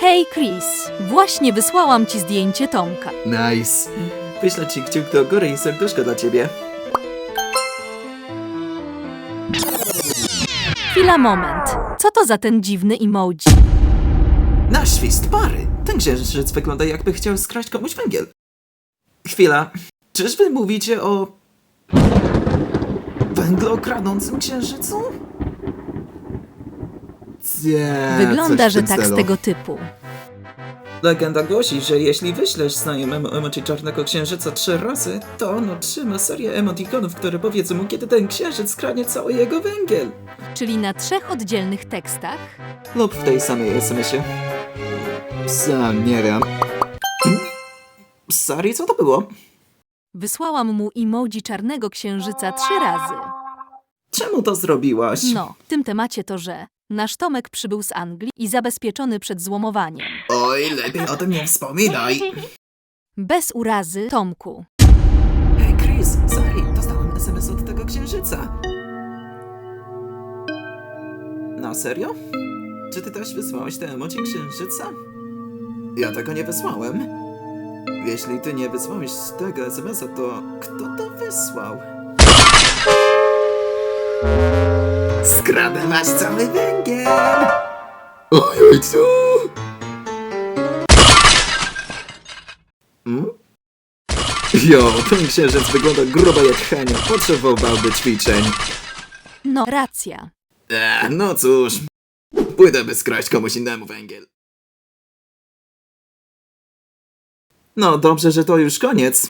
Hej, Chris, właśnie wysłałam ci zdjęcie Tomka. Nice. Wyślę ci kciuk do góry i serduszko dla ciebie. Chwila, moment. Co to za ten dziwny emoji? Na świst pary. Ten księżyc wygląda jakby chciał skraść komuś węgiel. Chwila. Czyżby mówicie o... węglokradącym księżycu? Nie, Wygląda, że tak z tego typu. Legenda głosi, że jeśli wyślesz znajomemu emoji czarnego księżyca trzy razy, to on otrzyma serię emotikonów, które powiedzą mu, kiedy ten księżyc skradnie cały jego węgiel. Czyli na trzech oddzielnych tekstach Lub w tej samej SMS-ie. Sam nie wiem. Sorry, co to było? wysłałam mu emoji czarnego księżyca trzy razy. Czemu to zrobiłaś? No, w tym temacie to, że nasz Tomek przybył z Anglii i zabezpieczony przed złomowaniem. Oj, lepiej o tym nie wspominaj. Bez urazy, Tomku. Hej, Chris, sorry, dostałem SMS od tego księżyca. Na serio? Czy ty też wysłałeś te emoji księżyca? Ja tego nie wysłałem. Jeśli ty nie wysłałeś tego SMS-a, to kto to wysłał? Skradę masz cały węgiel! Oj, oj, co? Hmm? Jo, ten księżyc wygląda grubo jak Henio. Potrzebowałby ćwiczeń. No, racja. Eee, no cóż. Pójdę by skraść komuś innemu węgiel. No dobrze, że to już koniec.